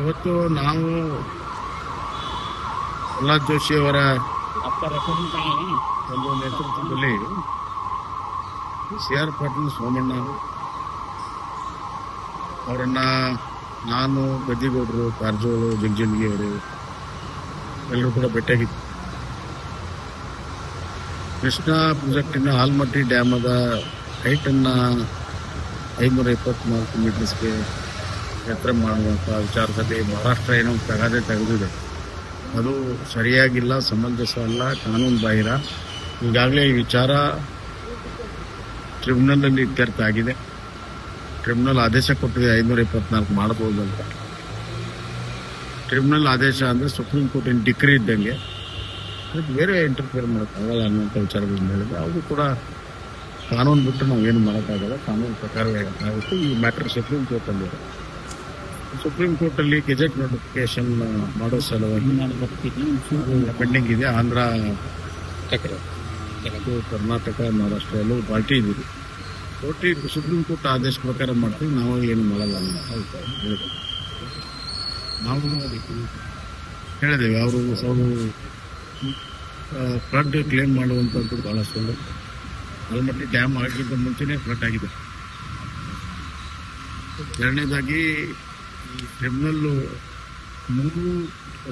ಇವತ್ತು ನಾವು ಪ್ರಹ್ಲಾದ್ ಜೋಶಿ ಅವರ ಒಂದು ನೇತೃತ್ವದಲ್ಲಿ ಸಿ ಆರ್ ಪಾಟೀಲ್ ಸೋಮಣ್ಣ ಅವರನ್ನ ನಾನು ಗದ್ದಿಗೌಡರು, ಕಾರಜೋಳು ಅವರು ಎಲ್ಲರೂ ಕೂಡ ಭೇಟಿಯಾಗಿತ್ತು ಕೃಷ್ಣಾ ಪ್ರಾಜೆಕ್ಟಿನ ಆಲ್ಮಟ್ಟಿ ಡ್ಯಾಮದ ಹೈಟನ್ನು ಐನೂರ ಇಪ್ಪತ್ತ್ನಾಲ್ಕು ಮೀಟರ್ಸ್ಗೆ ಎತ್ತರ ಮಾಡುವಂಥ ವಿಚಾರದಲ್ಲಿ ಮಹಾರಾಷ್ಟ್ರ ಏನೋ ತಗಾದೆ ತೆಗೆದಿದೆ. ಅದು ಸರಿಯಾಗಿಲ್ಲ ಸಮಂಜಸ ಅಲ್ಲ ಕಾನೂನು ಬಾಹಿರ. ಈಗಾಗಲೇ ಈ ವಿಚಾರ ಟ್ರಿಬ್ಯುನಲಲ್ಲಿ ಇತ್ಯರ್ಥ ಆಗಿದೆ. ಟ್ರಿಬ್ಯುನಲ್ ಆದೇಶ ಕೊಟ್ಟಿದೆ, ಐನೂರ ಇಪ್ಪತ್ನಾಲ್ಕು ಮಾಡಬಹುದು ಅಂತ. ಟ್ರಿಬ್ಯುನಲ್ ಆದೇಶ ಅಂದರೆ ಸುಪ್ರೀಂ ಕೋರ್ಟಿನ ಡಿಕ್ರಿ ಇದ್ದಂಗೆ, ಅದಕ್ಕೆ ಬೇರೆ ಇಂಟರ್ಫಿಯರ್ ಮಾಡೋಕ್ಕಾಗಲ್ಲ ಅನ್ನುವಂಥ ವಿಚಾರಗಳನ್ನ ಹೇಳಿದ್ರೆ, ಅದು ಕೂಡ ಕಾನೂನು ಬಿಟ್ಟು ನಾವು ಏನು ಮಾಡೋಕ್ಕಾಗಲ್ಲ. ಕಾನೂನು ಪ್ರಕಾರವೇ ಆಗುತ್ತೆ. ಈ ಮ್ಯಾಟರ್ ಸುಪ್ರೀಂ ಕೋರ್ಟಲ್ಲಿ ಇದೆ ಕೋರ್ಟ್ ಅಲ್ಲಿ ಗೆಜೆಟ್ ನೋಟಿಫಿಕೇಶನ್ ಮಾಡೋ ಸಲುವಾಗಿ ಪೆಂಡಿಂಗ್ ಇದೆ. ಆಂಧ್ರ, ಕರ್ನಾಟಕ ಮಹಾರಾಷ್ಟ್ರ ಎಲ್ಲವೂ ಪಾರ್ಟಿ ಇದ್ದೀವಿ ಕೋರ್ಟ್, ಸುಪ್ರೀಂ ಕೋರ್ಟ್ ಆದೇಶ ಪ್ರಕಾರ ಮಾಡ್ತೀವಿ. ನಾವು ಏನು ಮಾಡಲ್ಲ ಅಂತ. ನಾವು ಹೇಳಿದ್ದೇವೆ, ಅವರು ಅವರು ಫ್ಲಡ್ ಕ್ಲೇಮ್ ಮಾಡುವಂಥದ್ದು ಭಾಳ ಸುಳ್ಳು ಆಲ್ಮಟ್ಟಿ ಡ್ಯಾಮ್ ಆಗಿದ್ದ ಮುಂಚೆನೇ ಫ್ಲಡ್ ಆಗಿದೆ. ಎರಡನೇದಾಗಿ ಈ ಮೂರು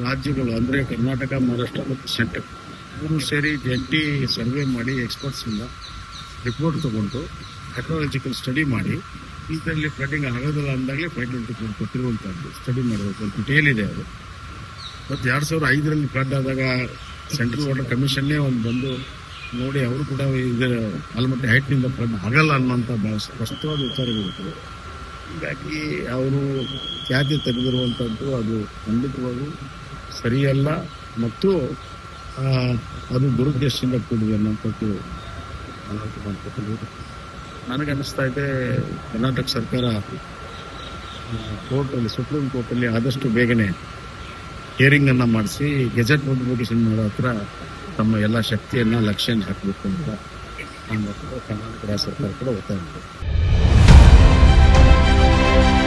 ರಾಜ್ಯಗಳು, ಅಂದರೆ ಕರ್ನಾಟಕ, ಮಹಾರಾಷ್ಟ್ರ ಮತ್ತು ಸೆಂಟರ್ ಮೂರು ಸೇರಿ ಜಂಟಿ ಸರ್ವೆ ಮಾಡಿ ಎಕ್ಸ್ಪರ್ಟ್ಸಿಂದ ರಿಪೋರ್ಟ್ ತೊಗೊಂಡು ಟೆಕ್ನಾಲಜಿಕಲ್ ಸ್ಟಡಿ ಮಾಡಿ. ಇದರಲ್ಲಿ ಫ್ಲಡ್ಡಿಂಗ್ ಆಗೋದಿಲ್ಲ ಅಂದಾಗಲೇ ರಿಪೋರ್ಟ್ ಕೊಟ್ಟಿರುವಂಥದ್ದು ಸ್ಟಡಿ ಮಾಡಬೇಕು ಅಂತ ಇದೆ ಅದು. ಮತ್ತು ಎರಡು ಸಾವಿರದ ಐದರಲ್ಲಿ ಫ್ಲಡ್ ಆದಾಗ ಸೆಂಟ್ರಲ್ ವಾಟರ್ ಕಮಿಷನ್ನೇ ಒಂದು ಬಂದು ನೋಡಿ, ಅವರು ಕೂಡ ಇದರ ಆಲ್ಮಟ್ಟಿ ಹೈಟ್ನಿಂದ ಫ್ಲಡ್ ಆಗಲ್ಲ ಅನ್ನೋಂಥ ಸ್ಪಷ್ಟವಾದ ವಿಚಾರಗಳಿರ್ತದೆ ಹೀಗಾಗಿ ಅವರು ಖ್ಯಾತಿ ತೆಗೆದಿರುವಂಥದ್ದು ಅದು ಖಂಡಿತವಾಗೂ ಸರಿಯಲ್ಲ ಮತ್ತು ಅದು ದುರುದ್ದೇಶದಿಂದ ಕೂಡಿದೆ ಅನ್ನೋಂಥದ್ದು ನನಗನ್ನಿಸ್ತಾ ಇದೆ ಕರ್ನಾಟಕ ಸರ್ಕಾರ ಕೋರ್ಟಲ್ಲಿ, ಸುಪ್ರೀಂ ಕೋರ್ಟಲ್ಲಿ ಆದಷ್ಟು ಬೇಗನೆ ಹಿಯರಿಂಗನ್ನು ಮಾಡಿಸಿ, ಗೆಜೆಟ್ ನೋಟಿಫಿಕೇಶನ್ ಮಾಡೋ ಹತ್ರ ತಮ್ಮ ಎಲ್ಲ ಶಕ್ತಿಯನ್ನು ಲಕ್ಷ್ಯ ಹಾಕಬೇಕು ಅಂತ ಕರ್ನಾಟಕ ಸರ್ಕಾರ ಕೂಡ ಒತ್ತಾಯ Thank you